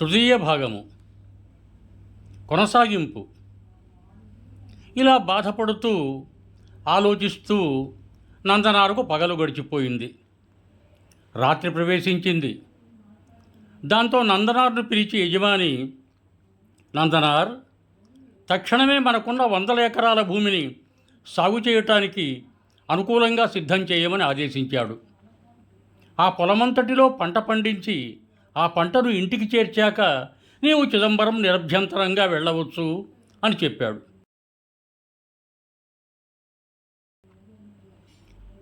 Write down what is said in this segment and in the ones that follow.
తృతీయ భాగము. కొనసాగింపు. ఇలా బాధపడుతూ ఆలోచిస్తూ నందనారుకు పగలు గడిచిపోయింది. రాత్రి ప్రవేశించింది. దాంతో నందనార్ను పిలిచి యజమాని నందనార్ తక్షణమే మనకున్న వందల ఎకరాల భూమిని సాగు చేయటానికి అనుకూలంగా సిద్ధం చేయమని ఆదేశించాడు. ఆ పొలమంతటిలో పంట పండించి ఆ పంటను ఇంటికి చేర్చాక నీవు చిదంబరం నిరభ్యంతరంగా వెళ్ళవచ్చు అని చెప్పాడు.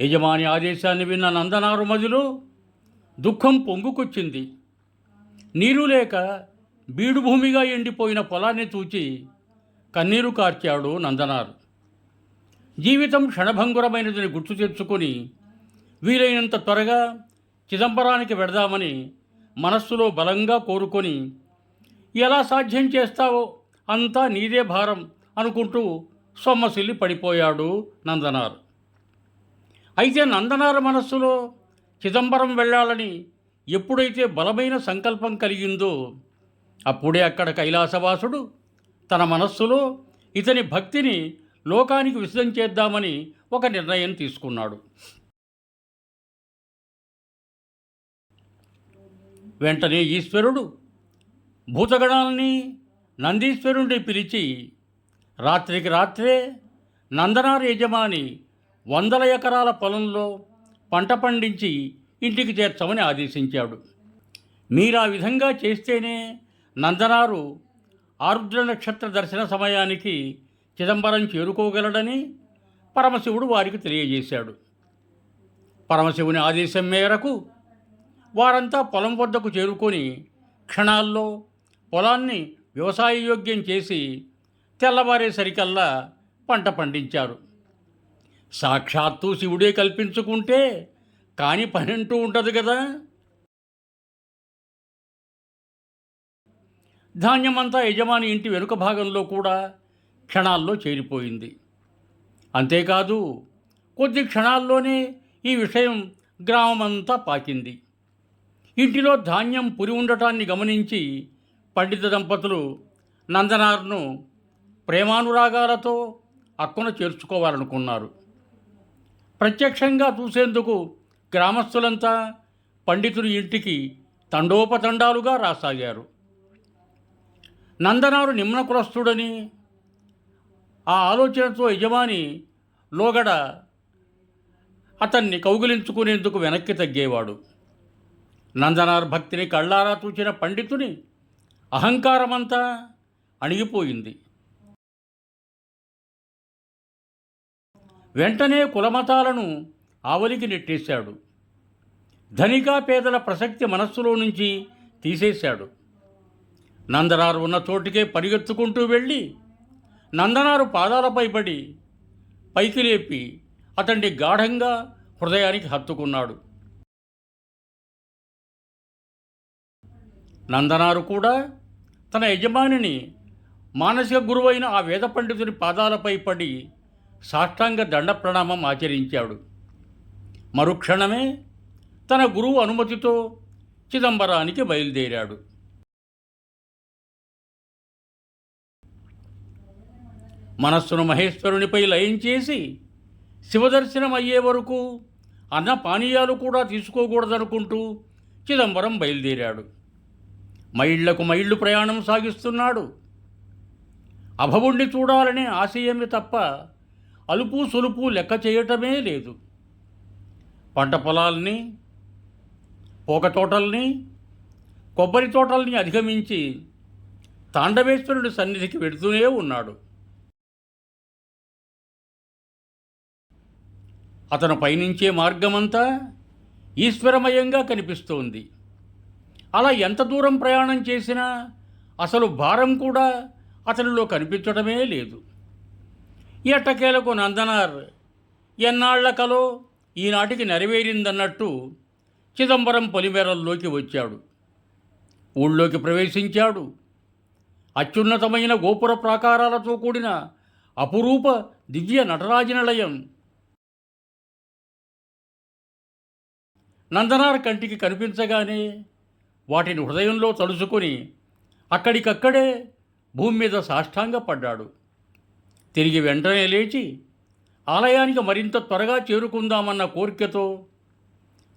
యజమాని ఆదేశాన్ని విన్న నందనారు మదిలో దుఃఖం పొంగుకొచ్చింది. నీరు లేక బీడుభూమిగా ఎండిపోయిన పొలాన్ని చూచి కన్నీరు కార్చాడు నందనారు. జీవితం క్షణభంగురమైనదని గుర్తు తెచ్చుకొని వీలైనంత త్వరగా చిదంబరానికి వెడదామని మనస్సులో బలంగా కోరుకొని ఎలా సాధ్యం చేస్తావో అంతా నీదే భారం అనుకుంటూ సొమ్మసిల్లి పడిపోయాడు నందనార్. అయితే నందనార మనస్సులో చిదంబరం వెళ్ళాలని ఎప్పుడైతే బలమైన సంకల్పం కలిగిందో అప్పుడే అక్కడ కైలాసవాసుడు తన మనస్సులో ఇతని భక్తిని లోకానికి విసిదం చేద్దామని ఒక నిర్ణయం తీసుకున్నాడు. వెంటనే ఈశ్వరుడు భూతగణాలని నందీశ్వరుణ్ణి పిలిచి రాత్రికి రాత్రే నందనారు యజమాని వందల ఎకరాల పొలంలో పంట పండించి ఇంటికి చేర్చమని ఆదేశించాడు. మీరు ఆ విధంగా చేస్తేనే నందనారు ఆరుద్ర నక్షత్ర దర్శన సమయానికి చిదంబరం చేరుకోగలడని పరమశివుడు వారికి తెలియజేశాడు. పరమశివుని ఆదేశం మేరకు వారంతా పొలం వద్దకు చేరుకొని క్షణాల్లో పొలాన్ని వ్యవసాయయోగ్యం చేసి తెల్లవారేసరికల్లా పంట పండించారు. సాక్షాత్తు శివుడే కల్పించుకుంటే కాని పనంటూ ఉండదు కదా ధాన్యమంతా యజమాని ఇంటి వెనుక భాగంలో కూడా క్షణాల్లో చేరిపోయింది. అంతేకాదు కొద్ది క్షణాల్లోనే ఈ విషయం గ్రామమంతా పాకింది. ఇంటిలో ధాన్యం పురి ఉండటాన్ని గమనించి పండిత దంపతులు నందనార్ను ప్రేమానురాగాలతో అక్కున చేర్చుకోవాలనుకున్నారు. ప్రత్యక్షంగా చూసేందుకు గ్రామస్తులంతా పండితుని ఇంటికి తండోపతండాలుగా రాసాగారు. నందనారు నిమ్నకులస్తుడని ఆ ఆలోచనతో యజమాని లోగడ అతన్ని కౌగిలించుకునేందుకు వెనక్కి తగ్గేవాడు. నందనార్ భక్తిని కళ్ళారా చూచిన పండితుని అహంకారమంతా అణిగిపోయింది. వెంటనే కులమతాలను ఆవలికి నెట్టేశాడు. ధనికా పేదల ప్రసక్తి మనస్సులో నుంచి తీసేశాడు. నందనారు ఉన్న చోటికే పరిగెత్తుకుంటూ వెళ్ళి నందనారు పాదాలపై పడి పైకి లేపి అతన్ని గాఢంగా హృదయానికి హత్తుకున్నాడు. నందనారు కూడా తన యజమానిని మానసిక గురువైన ఆ వేద పండితుని పాదాలపై పడి సాష్టాంగ దండ ప్రణామం ఆచరించాడు. మరుక్షణమే తన గురువు అనుమతితో చిదంబరానికి బయలుదేరాడు. మనస్సును మహేశ్వరునిపై లయం చేసి శివదర్శనం అయ్యే వరకు అన్న పానీయాలు కూడా తీసుకోకూడదనుకుంటూ చిదంబరం బయలుదేరాడు. మైళ్ళకు మైళ్ళు ప్రయాణం సాగిస్తున్నాడు. అభవుణ్ణి చూడాలనే ఆశయమే తప్ప అలుపు సొలుపు లెక్క చేయటమే లేదు. పంట పొలాల్ని పోక తోటల్ని కొబ్బరి తోటల్ని అధిగమించి తాండవేశ్వరుడి సన్నిధికి వెడుతూనే ఉన్నాడు. అతను పయనించే మార్గమంతా ఈశ్వరమయంగా కనిపిస్తోంది. అలా ఎంత దూరం ప్రయాణం చేసినా అసలు భారం కూడా అతనిలో కనిపించడమే లేదు. ఎట్టకేలకు నందనార్ ఎన్నాళ్ళ కలో ఈనాటికి నెరవేరిందన్నట్టు చిదంబరం పొలిమేరల్లోకి వచ్చాడు. ఊళ్ళోకి ప్రవేశించాడు. అత్యున్నతమైన గోపుర ప్రాకారాలతో కూడిన అపురూప దివ్య నటరాజనిలయం నందనార్ కంటికి కనిపించగానే వాటిని హృదయంలో తలుచుకొని అక్కడికక్కడే భూమి మీద సాష్టాంగపడ్డాడు తిరిగి వెంటనే లేచి ఆలయానికి మరింత త్వరగా చేరుకుందామన్న కోరికతో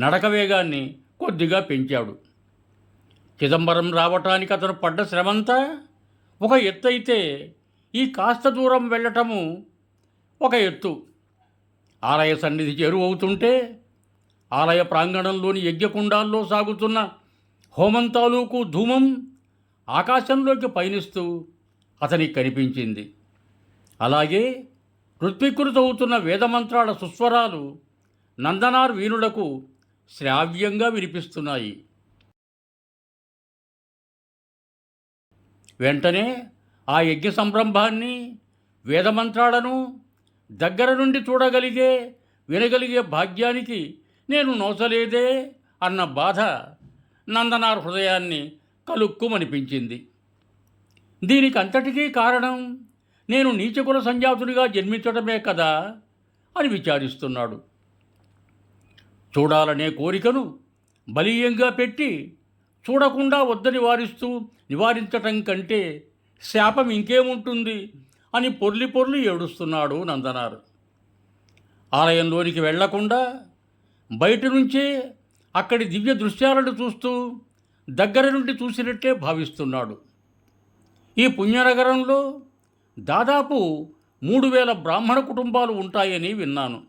నడక వేగాన్ని కొద్దిగా పెంచాడు. చిదంబరం రావటానికి అతను పడ్డ శ్రమంతా ఒక ఎత్తు అయితే ఈ కాస్త దూరం వెళ్ళటము ఒక ఎత్తు. ఆలయ సన్నిధి చేరువవుతుంటే ఆలయ ప్రాంగణంలోని యజ్ఞకుండాల్లో సాగుతున్న హోమం తాలూకు ధూమం ఆకాశంలోకి పయనిస్తూ అతనికి కనిపించింది. అలాగే అవుతున్న వేదమంత్రాల సుస్వరాలు నందనార్ వీణులకు శ్రావ్యంగా వినిపిస్తున్నాయి. వెంటనే ఆ యజ్ఞ సంరంభాన్ని వేదమంత్రాలను దగ్గర నుండి చూడగలిగే వినగలిగే భాగ్యానికి నేను నోచలేదే అన్న బాధ నందనార్ హృదయాన్ని కలుక్కుమనిపించింది. దీనికి అంతటికీ కారణం నేను నీచకుల సంజాతుడిగా జన్మించడమే కదా అని విచారిస్తున్నాడు. చూడాలనే కోరికను బలీయంగా పెట్టి చూడకుండా వద్దని వారిస్తూ నివారించటం కంటే శాపం ఇంకేముంటుంది అని పొర్లి పొర్లి ఏడుస్తున్నాడు నందనారు. ఆలయంలోనికి వెళ్ళకుండా బయట నుంచే అక్కడి దివ్య దృశ్యాలను చూస్తూ దగ్గర నుండి చూసినట్టే భావిస్తున్నాడు. ఈ పుణ్యనగరంలో దాదాపు మూడు వేల బ్రాహ్మణ కుటుంబాలు ఉంటాయని విన్నాను.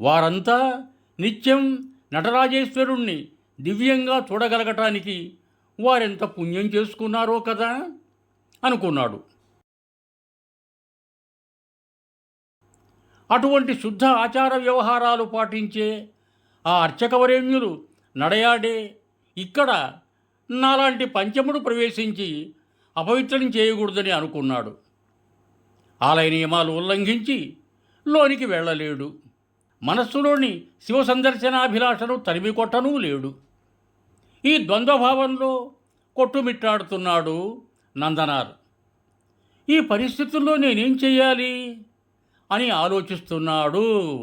వారంతా నిత్యం నటరాజేశ్వరుణ్ణి దివ్యంగా చూడగలగటానికి వారెంత పుణ్యం చేసుకున్నారో కదా? అనుకున్నాడు. అటువంటి శుద్ధ ఆచార వ్యవహారాలు పాటించే ఆ అర్చకవరేణ్యులు నడయాడే ఇక్కడ నాలాంటి పంచముడు ప్రవేశించి అపవిత్రం చేయకూడదని అనుకున్నాడు. ఆలయ నియమాలు ఉల్లంఘించి లోనికి వెళ్ళలేడు. మనస్సులోని శివ సందర్శనాభిలాషను తరిమి కొట్టనూ లేడు. ఈ ద్వంద్వభావంలో కొట్టుమిట్టాడుతున్నాడు నందనార్. ఈ పరిస్థితుల్లో నేనేం చేయాలి? అని ఆలోచిస్తున్నాడు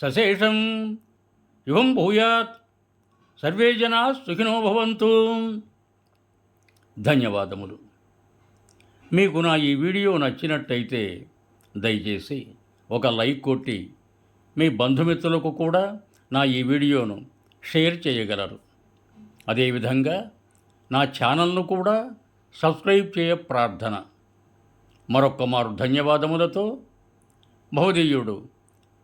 సశేషం యుగం భూయాత్. సర్వే జనా సుఖినో భవంతు. ధన్యవాదములు. మీకు నా ఈ వీడియో నచ్చినట్టయితే దయచేసి ఒక లైక్ కొట్టి మీ బంధుమిత్రులకు కూడా నా ఈ వీడియోను షేర్ చేయగలరు. అదేవిధంగా నా ఛానల్ను కూడా సబ్స్క్రైబ్ చేయ ప్రార్థన. మరొక్క మారు ధన్యవాదములతో భవదీయుడు